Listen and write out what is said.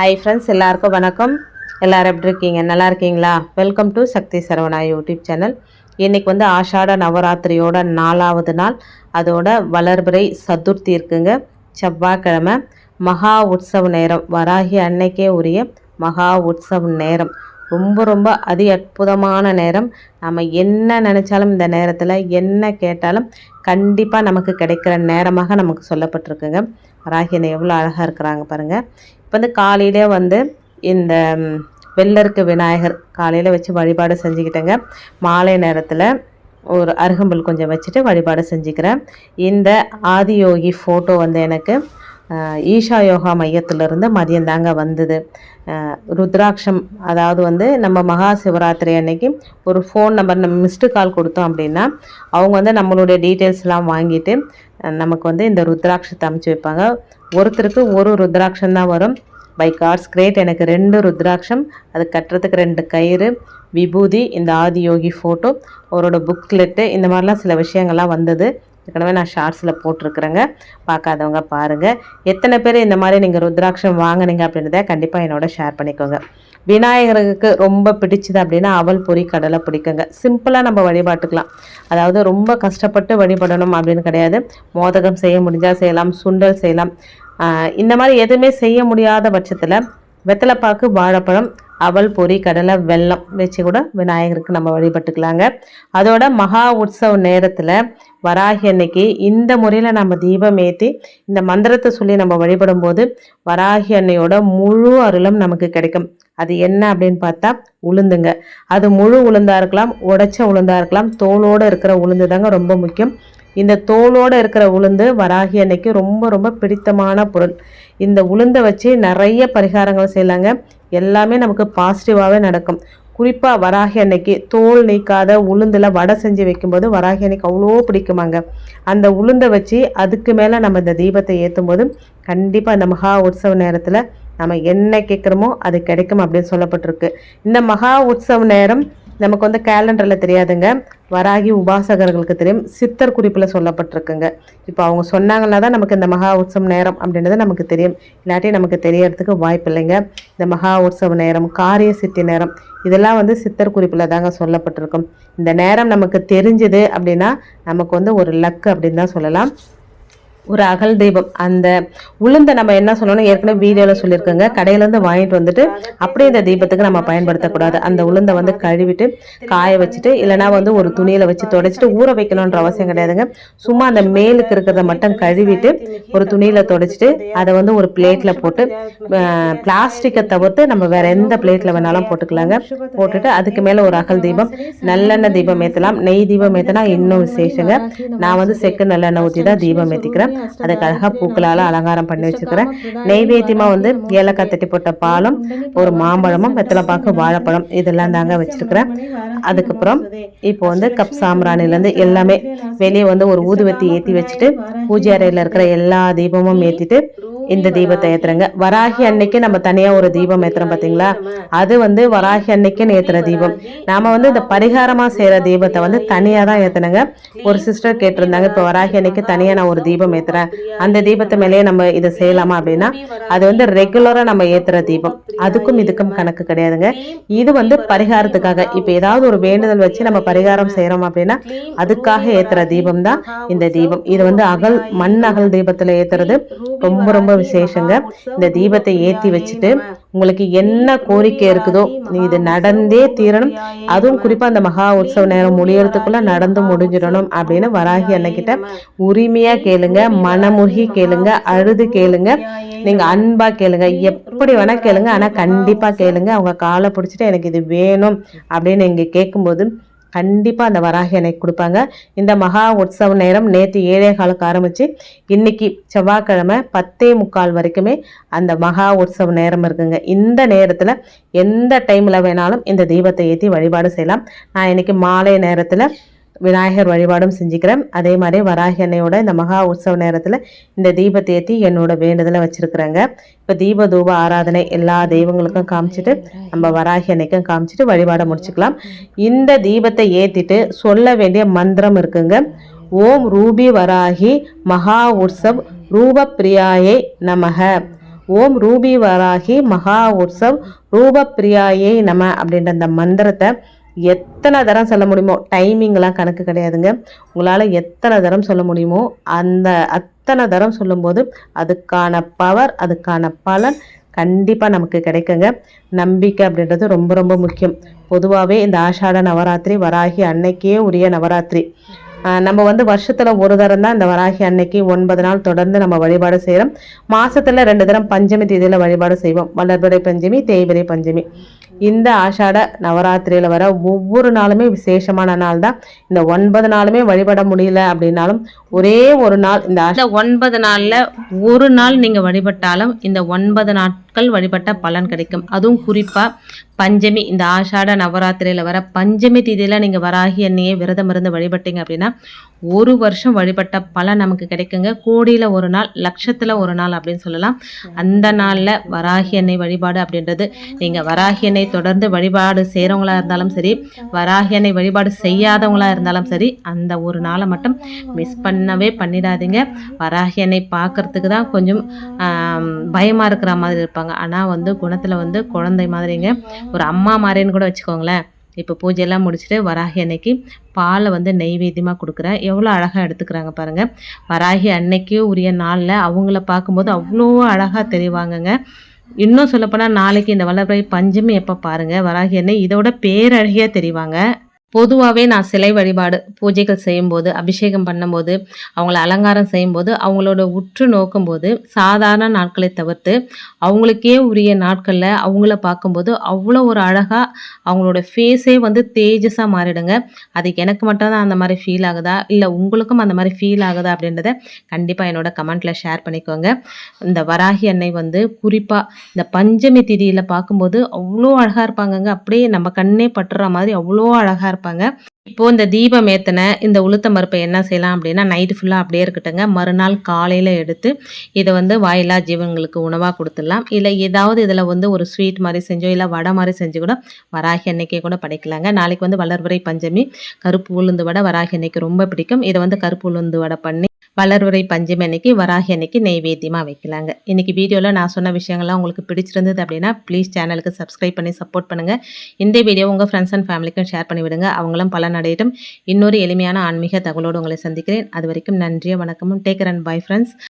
Hi friends எல்லாருக்கும் வணக்கம். எல்லோரும் எப்படி இருக்கீங்க? நல்லா இருக்கீங்களா? Welcome to Sakthi Saravana YouTube channel இன்றைக்கி வந்து ஆஷாட நவராத்திரியோட நாலாவது நாள். அதோட வளர்பிறை சதுர்த்தி இருக்குங்க. செவ்வாய்க்கிழமை மகா உற்சவ நேரம். வராகி அன்னைக்கே உரிய மகா உற்சவ நேரம். ரொம்ப ரொம்ப அதி அற்புதமான நேரம். நம்ம என்ன நினச்சாலும் இந்த நேரத்தில் என்ன கேட்டாலும் கண்டிப்பாக நமக்கு கிடைக்கிற நேரமாக நமக்கு சொல்லப்பட்டிருக்குங்க. வராகினை எவ்வளோ அழகாக இருக்கிறாங்க பாருங்கள் இப்போ வந்து காலையிலே வந்து இந்த வெள்ளருக்கு விநாயகர் காலையில் வச்சு வழிபாடு செஞ்சுக்கிட்டேங்க. மாலை நேரத்தில் ஒரு அருகம்புல் கொஞ்சம் வச்சுட்டு வழிபாடு செஞ்சுக்கிறேன். இந்த ஆதியோகி ஃபோட்டோ வந்து எனக்கு ஈஷா யோகா மையத்திலிருந்து மதியம் தாங்க வந்தது. ருத்ராட்சம் அதாவது வந்து நம்ம மகா சிவராத்திரி அன்னைக்கு ஒரு ஃபோன் நம்பர் நம்ம மிஸ்டு கால் கொடுத்தோம் அப்படின்னா அவங்க வந்து நம்மளுடைய டீட்டெயில்ஸ்லாம் வாங்கிட்டு நமக்கு வந்து இந்த ருத்ராட்சத்தை அமைச்சு வைப்பாங்க. ஒருத்தருக்கு ஒரு ருத்ராட்சம் தான் வரும். பை கார்ஸ் கிரேட் எனக்கு ரெண்டு ருத்ராட்சம் அது கட்டுறதுக்கு ரெண்டு கயிறு விபூதி இந்த ஆதியோகி ஃபோட்டோ அவரோட புக்லெட்டு இந்த மாதிரிலாம் சில விஷயங்கள்லாம் வந்தது. ஏற்கனவே நான் ஷார்ட்ஸில் போட்டிருக்கிறேங்க. பார்க்காதவங்க பாருங்கள் எத்தனை பேர் இந்த மாதிரி நீங்கள் ருத்ராட்சம் வாங்குனீங்க அப்படின்றத கண்டிப்பாக என்னோட ஷேர் பண்ணிக்கோங்க. விநாயகருக்கு ரொம்ப பிடிச்சது அப்படின்னா அவல் பொறி கடலை பிடிக்குங்க. சிம்பிளாக நம்ம வழிபாட்டுக்கலாம். அதாவது ரொம்ப கஷ்டப்பட்டு வழிபடணும் அப்படின்னு கிடையாது. மோதகம் செய்ய முடிஞ்சால் செய்யலாம் சுண்டல் செய்யலாம். இந்த மாதிரி எதுவுமே செய்ய முடியாத பட்சத்தில் வெத்தலைப்பாக்கு வாழைப்பழம் அவல் பொரி கடலை வெல்லம் வச்சு கூட விநாயகருக்கு நம்ம வழிபட்டுக்கலாங்க. அதோட மகா உற்சவ நேரத்தில் வராகி அன்னைக்கு இந்த முறையில் நம்ம தீபம் ஏற்றி இந்த மந்திரத்தை சொல்லி நம்ம வழிபடும் போது வராகி அன்னையோட முழு அருளும் நமக்கு கிடைக்கும். அது என்ன அப்படின்னு பார்த்தா உளுந்துங்க. அது முழு உளுந்தாக இருக்கலாம் உடைச்ச உளுந்தாக இருக்கலாம் தோலோடு இருக்கிற உளுந்து தாங்க ரொம்ப முக்கியம். இந்த தோலோடு இருக்கிற உளுந்து வராகி அன்னைக்கு ரொம்ப ரொம்ப பிடித்தமான பொருள். இந்த உளுந்தை வச்சு நிறைய பரிகாரங்கள் செய்யலாங்க. எல்லாமே நமக்கு பாசிட்டிவாகவே நடக்கும். குறிப்பாக வராகி அன்னைக்கு தோல் நீக்காத உளுந்தில் வடை செஞ்சு வைக்கும்போது வராகி அன்னைக்கு அவ்வளோ பிடிக்குமாங்க. அந்த உளுந்தை வச்சு அதுக்கு மேலே நம்ம இந்த தீபத்தை ஏற்றும் போது கண்டிப்பாக இந்த மகா உற்சவ நேரத்தில் நம்ம என்ன கேட்குறோமோ அது கிடைக்கும் அப்படின்னு சொல்லப்பட்டிருக்கு. இந்த மகா உற்சவ நேரம் நமக்கு வந்து கேலண்டரில் தெரியாதுங்க. வராகி உபாசகர்களுக்கு தெரியும். சித்தர் குறிப்பில் சொல்லப்பட்டிருக்குங்க. இப்போ அவங்க சொன்னாங்கன்னா தான் நமக்கு இந்த மகா உற்சவ நேரம் அப்படின்றது நமக்கு தெரியும். இல்லாட்டி நமக்கு தெரியறதுக்கு வாய்ப்பு இல்லைங்க. இந்த மகா உற்சவ நேரம் காரிய சித்தி நேரம் இதெல்லாம் வந்து சித்தர் குறிப்பில் தாங்க சொல்லப்பட்டிருக்கும். இந்த நேரம் நமக்கு தெரிஞ்சுது அப்படின்னா நமக்கு வந்து ஒரு லக்கு அப்படின்னு தான் சொல்லலாம். ஒரு அகல் தெய்வம். அந்த உளுந்த நம்ம என்ன சொல்லணும் ஏற்கனவே வீடியோவில் சொல்லியிருக்கோங்க. கடையிலேருந்து வாங்கிட்டு வந்துட்டு அப்படியே இந்த தீபத்துக்கு நம்ம பயன்படுத்தக்கூடாது. அந்த உளுந்தை வந்து கழுவிட்டு காய வச்சுட்டு இல்லைனா வந்து ஒரு துணியில் வச்சு தொடச்சிட்டு ஊற வைக்கணுன்ற அவசியம் கிடையாதுங்க. சும்மா அந்த மேலுக்கு இருக்கிறத மட்டும் கழுவிட்டு ஒரு துணியில் தொடச்சிட்டு அதை வந்து ஒரு பிளேட்டில் போட்டு பிளாஸ்டிக்கை தவிர்த்து நம்ம வேற எந்த பிளேட்டில் வேணாலும் போட்டுக்கலாங்க. போட்டுட்டு அதுக்கு மேலே ஒரு அகல் தீபம். நல்லெண்ணெய் தீபம் ஏற்றலாம் நெய் தீபம் ஏற்றினா இன்னும் விசேஷங்க. நான் வந்து செக்கு நல்லெண்ணெய் ஊற்றி தான் தீபம் ஏற்றிக்கிறேன் அதுக்கு அழகாக பூக்களால் அலங்காரம் பண்ணி வச்சுக்கிறேன். நெய்வேத்தியமாக வந்து ஏலக்காய் தட்டி போட்ட பாலும் ஒரு மாம்பழமும் வெத்தலைப்பாக்கு வாழைப்பழம் இதெல்லாம் தாங்க வச்சிருக்கிறேன் அதுக்கப்புறம் இப்போ வந்து கப் சாம்பிராணிலேருந்து எல்லாமே வெளியே வந்து ஒரு ஊதுவத்தி ஏற்றி வச்சுட்டு பூஜை அறையில் இருக்கிற எல்லா தீபமும் ஏற்றிட்டு இந்த தீபத்தை ஏத்துறங்க. வராகி அன்னைக்கு நம்ம தனியா ஒரு தீபம் ஏத்துறோம் பாத்தீங்களா? அது வந்து வராகி அன்னைக்குன்னு ஏத்துற தீபம். நாம வந்து இந்த பரிகாரமா செய்யற தீபத்தை வந்து தனியா தான் ஏத்துனங்க. ஒரு சிஸ்டர் கேட்டிருந்தாங்க இப்ப வராகி அன்னைக்கு தனியா நான் ஒரு தீபம் ஏத்துறேன். அந்த தீபத்தை மேலேயே நம்ம இதை செய்யலாமா அப்படின்னா அது வந்து ரெகுலரா நம்ம ஏத்துற தீபம். அதுக்கும் இதுக்கும் கணக்கு கிடையாதுங்க. இது வந்து பரிகாரத்துக்காக. இப்ப ஏதாவது ஒரு வேண்டுதல் வச்சு நம்ம பரிகாரம் செய்யறோம் அப்படின்னா அதுக்காக ஏத்துற தீபம் தான் இந்த தீபம். இது வந்து அகல் மண் அகல் தீபத்துல ஏத்துறது ரொம்ப ரொம்ப விசேஷங்க. இந்த தீபத்தை ஏத்தி வச்சுட்டு உங்களுக்கு என்ன கோரிக்கை இருக்குதோ நீ இது நடந்தே தீரணும். அதுவும் குறிப்பா அந்த மகா உற்சவ நேரம் முடியறதுக்குள்ளே நடந்து முடிஞ்சிடணும் அப்படின்னு வராகி அன்னைக்கிட்ட உரிமையா கேளுங்க மனமுருகி கேளுங்க அழுது கேளுங்க. நீங்க அன்பா கேளுங்க. எப்படி வேணா கேளுங்க ஆனா கண்டிப்பா கேளுங்க. அவங்க காலை பிடிச்சிட்டு எனக்கு இது வேணும் அப்படின்னு நீங்க கேட்கும்போது கண்டிப்பாக அந்த வராகி அன்னைக்கு கொடுப்பாங்க. இந்த மகா உற்சவ நேரம் நேற்று ஏழே காலுக்கு ஆரம்பித்து இன்னைக்கு செவ்வாய்க்கிழமை பத்தே முக்கால் வரைக்குமே அந்த மகா உற்சவ நேரம் இருக்குங்க. இந்த நேரத்தில் எந்த டைமில் வேணாலும் இந்த தீபத்தை ஏற்றி வழிபாடு செய்யலாம். நான் இன்னைக்கு மாலை நேரத்தில் விநாயகர் வழிபாடும் செஞ்சுக்கிறேன். அதே மாதிரி வராகி அன்னையோட இந்த மகா உற்சவ நேரத்தில் இந்த தீபத்தை ஏற்றி என்னோட வேண்டுதலை வச்சுருக்குறேங்க. இப்போ தீப தூப ஆராதனை எல்லா தெய்வங்களுக்கும் காமிச்சிட்டு நம்ம வராகி அன்னைக்கும் காமிச்சிட்டு வழிபாடை முடிச்சுக்கலாம். இந்த தீபத்தை ஏற்றிட்டு சொல்ல வேண்டிய மந்திரம் இருக்குங்க. ஓம் ரூபி வராகி மகா உற்சவ் ரூப பிரியாயை நமக. ஓம் ரூபி வராகி மகா உற்சவ் ரூப பிரியாயே நம அப்படின்ற அந்த மந்திரத்தை எத்தனை தரம் சொல்ல முடியுமோ டைமிங்லாம் கணக்கு கிடையாதுங்க. உங்களால் எத்தனை தரம் சொல்ல முடியுமோ அந்த அத்தனை தரம் சொல்லும்போது அதுக்கான பவர் அதுக்கான பலன் கண்டிப்பாக நமக்கு கிடைக்குங்க. நம்பிக்கை அப்படின்றது ரொம்ப ரொம்ப முக்கியம். பொதுவாகவே இந்த ஆஷாட நவராத்திரி வராகி அன்னைக்கே உரிய நவராத்திரி. நம்ம வந்து வருஷத்தில் ஒரு தரம் தான் இந்த வராகி அன்னைக்கு ஒன்பது நாள் தொடர்ந்து நம்ம வழிபாடு செய்கிறோம் மாதத்தில் ரெண்டு தரம் பஞ்சமி தேதியில் வழிபாடு செய்வோம். வளர்பிறை பஞ்சமி தேய்பிறை பஞ்சமி. இந்த ஆஷாட நவராத்திரியில் வர ஒவ்வொரு நாளுமே விசேஷமான நாள் தான் இந்த ஒன்பது நாளுமே வழிபட முடியல அப்படின்னாலும் ஒரே ஒரு நாள் இந்த ஒன்பது நாளில் ஒரு நாள் நீங்கள் வழிபட்டாலும் இந்த ஒன்பது நாட்கள் வழிபட்ட பலன் கிடைக்கும். அதுவும் குறிப்பாக பஞ்சமி இந்த ஆஷாட நவராத்திரியில் வர பஞ்சமி தேதியில் நீங்கள் வராகி அன்னையே விரதம் இருந்து வழிபட்டீங்க அப்படின்னா ஒரு வருஷம் வழிபட்ட பலன் நமக்கு கிடைக்குங்க. கோடியில் ஒரு நாள் லட்சத்தில் ஒரு நாள் அப்படின்னு சொல்லலாம். அந்த நாளில் வராகி அன்னை வழிபாடு அப்படின்றது. நீங்கள் வராகி அன்னை தொடர்ந்து வழிபாடு செய்கிறவங்களாக இருந்தாலும் சரி வராகி அன்னை வழிபாடு செய்யாதவங்களா இருந்தாலும் சரி அந்த ஒரு நாளை மட்டும் மிஸ் பண்ணவே பண்ணிடாதீங்க. வராகி அன்னை பார்க்கறதுக்கு தான் கொஞ்சம் பயமாக இருக்கிற மாதிரி இருப்பாங்க. ஆனால் வந்து குணத்தில் வந்து குழந்தை மாதிரிங்க. ஒரு அம்மா மாதிரின்னு கூட வச்சுக்கோங்களேன். இப்போ பூஜையெல்லாம் முடிச்சுட்டு வராகி அன்னைக்கு பாலை வந்து நெய்வேத்தியமாக கொடுக்குறேன். எவ்வளோ அழகாக எடுத்துக்கிறாங்க பாருங்கள் வராகி அன்னைக்கு உரிய நாளில் அவங்கள பார்க்கும்போது அவ்வளோ அழகாக தெரிவாங்கங்க இன்னும் சொல்லப்போனால் நாளைக்கு இந்த வளர்பிறை பஞ்சமி எப்போ பாருங்கள் வராகி அன்னை இதோட பேரழகியாக தெரிவாங்க. பொதுவாகவே நான் சிலை வழிபாடு பூஜைகள் செய்யும்போது அபிஷேகம் பண்ணும்போது அவங்கள அலங்காரம் செய்யும்போது அவங்களோட உற்று நோக்கும்போது சாதாரண நாட்களை தவிர்த்து அவங்களுக்கே உரிய நாட்களில் அவங்கள பார்க்கும்போது அவ்வளோ ஒரு அழகாக அவங்களோட ஃபேஸே வந்து தேஜஸாக மாறிடுங்க. அது எனக்கு மட்டும் தான் அந்த மாதிரி ஃபீல் ஆகுதா? இல்லை உங்களுக்கும் அந்த மாதிரி ஃபீல் ஆகுதா? அப்படின்றத கண்டிப்பாக என்னோட கமெண்ட்டில் ஷேர் பண்ணிக்கோங்க. இந்த வராகி அன்னை வந்து குறிப்பாக இந்த பஞ்சமி திதியில் பார்க்கும்போது அவ்வளோ அழகாக இருப்பாங்கங்க. அப்படியே நம்ம கண்ணே பட்டுற மாதிரி அவ்வளோ அழகாக இருப்பாங்க. இப்போ இந்த தீபம் ஏற்றின இந்த உளுத்தம் மருப்பை என்ன செய்யலாம் அப்படின்னா நைட்டு ஃபுல்லாக அப்படியே இருக்கட்டுங்க மறுநாள் காலையில் எடுத்து இதை வந்து வாயிலா ஜீவன்களுக்கு உணவாக கொடுத்துடலாம். இல்லை ஏதாவது இதில் வந்து ஒரு ஸ்வீட் மாதிரி செஞ்சோ இல்லை வடை மாதிரி செஞ்சு கூட வராகி அன்னைக்கே கூட படைக்கலாங்க. நாளைக்கு வந்து வளர்வரை பஞ்சமி கருப்பு உளுந்து வடை வராகி அன்னைக்கு ரொம்ப பிடிக்கும். இதை வந்து கருப்பு உளுந்து வடை பண்ணி வளர்வுரை பஞ்சமி அன்னைக்கு வராகி அன்னைக்கு நெய்வேத்தியமாக வைக்கலாங்க. இன்றைக்கி வீடியோவில் நான் சொன்ன விஷயங்கள்லாம் உங்களுக்கு பிடிச்சிருந்தது அப்படின்னா ப்ளீஸ் சேனலுக்கு சப்ஸ்கிரைப் பண்ணி சப்போர்ட் பண்ணுங்கள் இந்த வீடியோ உங்கள் ஃப்ரெண்ட்ஸ் அண்ட் ஃபேமிலிக்கும் ஷேர் பண்ணி விடுங்க. அவங்களும் பல அடையட்டும் இன்னொரு எளிமையான ஆன்மீக தகவலோடு உங்களை சந்திக்கிறேன். அது வரைக்கும் நன்றியும் வணக்கமும். Taker and bye friends